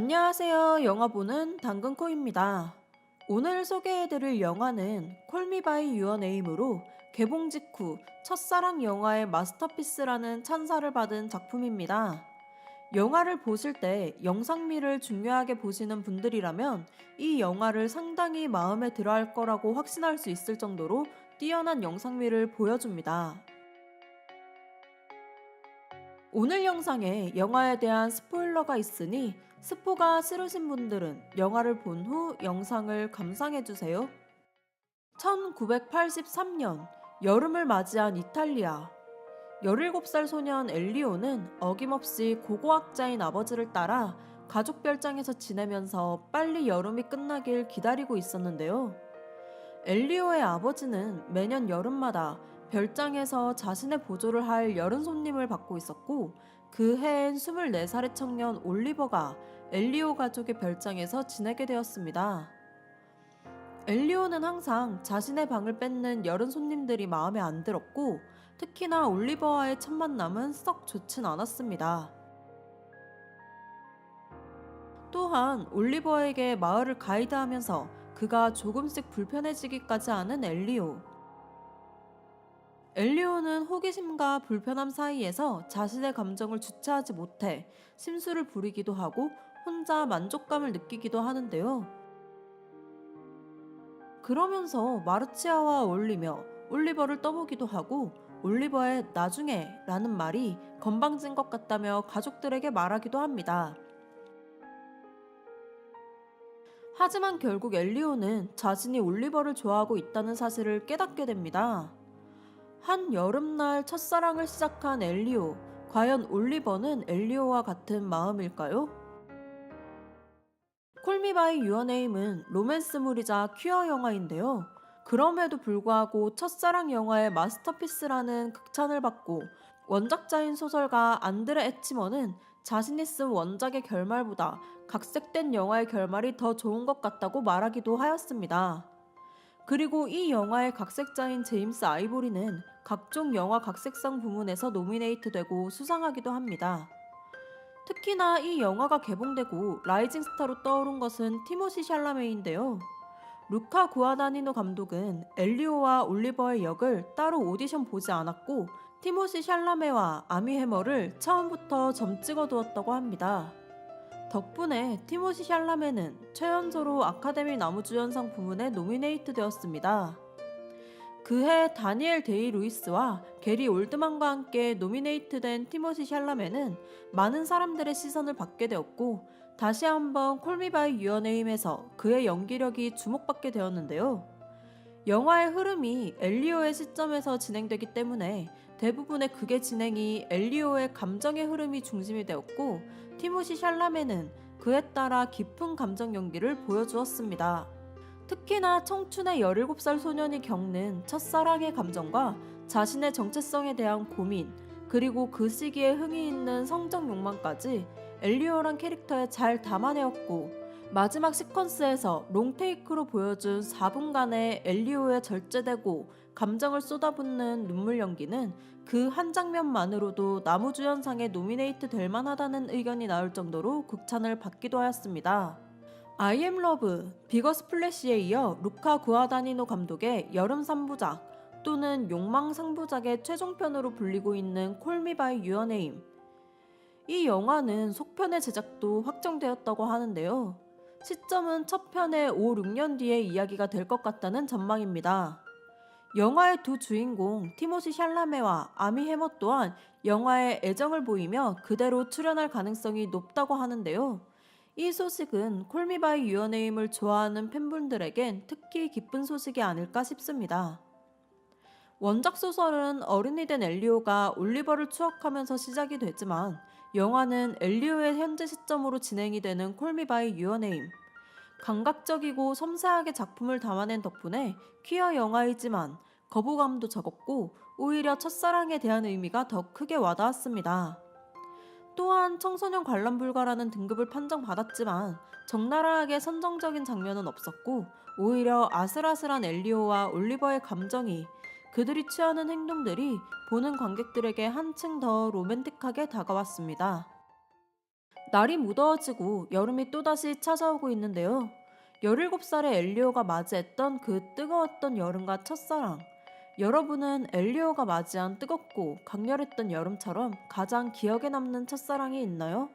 안녕하세요. 영화 보는 당근코입니다. 오늘 소개해드릴 영화는 콜미 바이 유어 네임으로 개봉 직후 첫사랑 영화의 마스터피스라는 찬사를 받은 작품입니다. 영화를 보실 때 영상미를 중요하게 보시는 분들이라면 이 영화를 상당히 마음에 들어 할 거라고 확신할 수 있을 정도로 뛰어난 영상미를 보여줍니다. 오늘 영상에 영화에 대한 스포일러가 있으니 스포가 싫으신 분들은 영화를 본 후 영상을 감상해주세요. 1983년 여름을 맞이한 이탈리아. 17살 소년 엘리오는 어김없이 고고학자인 아버지를 따라 가족 별장에서 지내면서 빨리 여름이 끝나길 기다리고 있었는데요. 엘리오의 아버지는 매년 여름마다 별장에서 자신의 보조를 할 여름 손님을 받고 있었고 그 해엔 24살의 청년 올리버가 엘리오 가족의 별장에서 지내게 되었습니다. 엘리오는 항상 자신의 방을 뺏는 여름 손님들이 마음에 안 들었고 특히나 올리버와의 첫 만남은 썩 좋진 않았습니다. 또한 올리버에게 마을을 가이드하면서 그가 조금씩 불편해지기까지 하는 엘리오. 엘리오는 호기심과 불편함 사이에서 자신의 감정을 주체하지 못해 심술을 부리기도 하고 혼자 만족감을 느끼기도 하는데요. 그러면서 마르치아와 어울리며 올리버를 떠보기도 하고 올리버의 나중에 라는 말이 건방진 것 같다며 가족들에게 말하기도 합니다. 하지만 결국 엘리오는 자신이 올리버를 좋아하고 있다는 사실을 깨닫게 됩니다. 한 여름날 첫사랑을 시작한 엘리오. 과연 올리버는 엘리오와 같은 마음일까요? 콜미바이 유어네임은 로맨스물이자 퀴어 영화인데요. 그럼에도 불구하고 첫사랑 영화의 마스터피스라는 극찬을 받고 원작자인 소설가 안드레 에치머는 자신이 쓴 원작의 결말보다 각색된 영화의 결말이 더 좋은 것 같다고 말하기도 하였습니다. 그리고 이 영화의 각색자인 제임스 아이보리는 각종 영화 각색상 부문에서 노미네이트되고 수상하기도 합니다. 특히나 이 영화가 개봉되고 라이징 스타로 떠오른 것은 티모시 샬라메인데요. 루카 구아다니노 감독은 엘리오와 올리버의 역을 따로 오디션 보지 않았고 티모시 샬라메와 아미 해머를 처음부터 점 찍어 두었다고 합니다. 덕분에 티모시 샬라메는 최연소로 아카데미 나무주연상 부문에 노미네이트 되었습니다. 그해 다니엘 데이 루이스와 게리 올드만과 함께 노미네이트된 티모시 샬라메는 많은 사람들의 시선을 받게 되었고 다시 한번 콜미바이 유어네임에서 그의 연기력이 주목받게 되었는데요. 영화의 흐름이 엘리오의 시점에서 진행되기 때문에 대부분의 극의 진행이 엘리오의 감정의 흐름이 중심이 되었고 티모시 샬라메는 그에 따라 깊은 감정 연기를 보여주었습니다. 특히나 청춘의 17살 소년이 겪는 첫사랑의 감정과 자신의 정체성에 대한 고민, 그리고 그 시기에 흥이 있는 성적 욕망까지 엘리오란 캐릭터에 잘 담아내었고 마지막 시퀀스에서 롱테이크로 보여준 4분간의 엘리오의 절제되고 감정을 쏟아붓는 눈물 연기는 그 한 장면만으로도 나무주연상에 노미네이트 될 만하다는 의견이 나올 정도로 극찬을 받기도 하였습니다. Am Love, 비거 스플래시에 이어 루카 구아다니노 감독의 여름 3부작 또는 욕망 상부작의 최종편으로 불리고 있는 콜미 바이 유어네임. 이 영화는 속편의 제작도 확정되었다고 하는데요. 시점은 첫 편의 5, 6년 뒤의 이야기가 될 것 같다는 전망입니다. 영화의 두 주인공 티모시 샬라메와 아미 해머 또한 영화에 애정을 보이며 그대로 출연할 가능성이 높다고 하는데요. 이 소식은 콜미바이 유어네임을 좋아하는 팬분들에겐 특히 기쁜 소식이 아닐까 싶습니다. 원작 소설은 어른이 된 엘리오가 올리버를 추억하면서 시작이 되지만 영화는 엘리오의 현재 시점으로 진행이 되는 콜미 바이 유어네임. 감각적이고 섬세하게 작품을 담아낸 덕분에 퀴어 영화이지만 거부감도 적었고 오히려 첫사랑에 대한 의미가 더 크게 와닿았습니다. 또한 청소년 관람 불가라는 등급을 판정받았지만 적나라하게 선정적인 장면은 없었고 오히려 아슬아슬한 엘리오와 올리버의 감정이 그들이 취하는 행동들이 보는 관객들에게 한층 더 로맨틱하게 다가왔습니다. 날이 무더워지고 여름이 또다시 찾아오고 있는데요. 17살의 엘리오가 맞이했던 그 뜨거웠던 여름과 첫사랑. 여러분은 엘리오가 맞이한 뜨겁고 강렬했던 여름처럼 가장 기억에 남는 첫사랑이 있나요?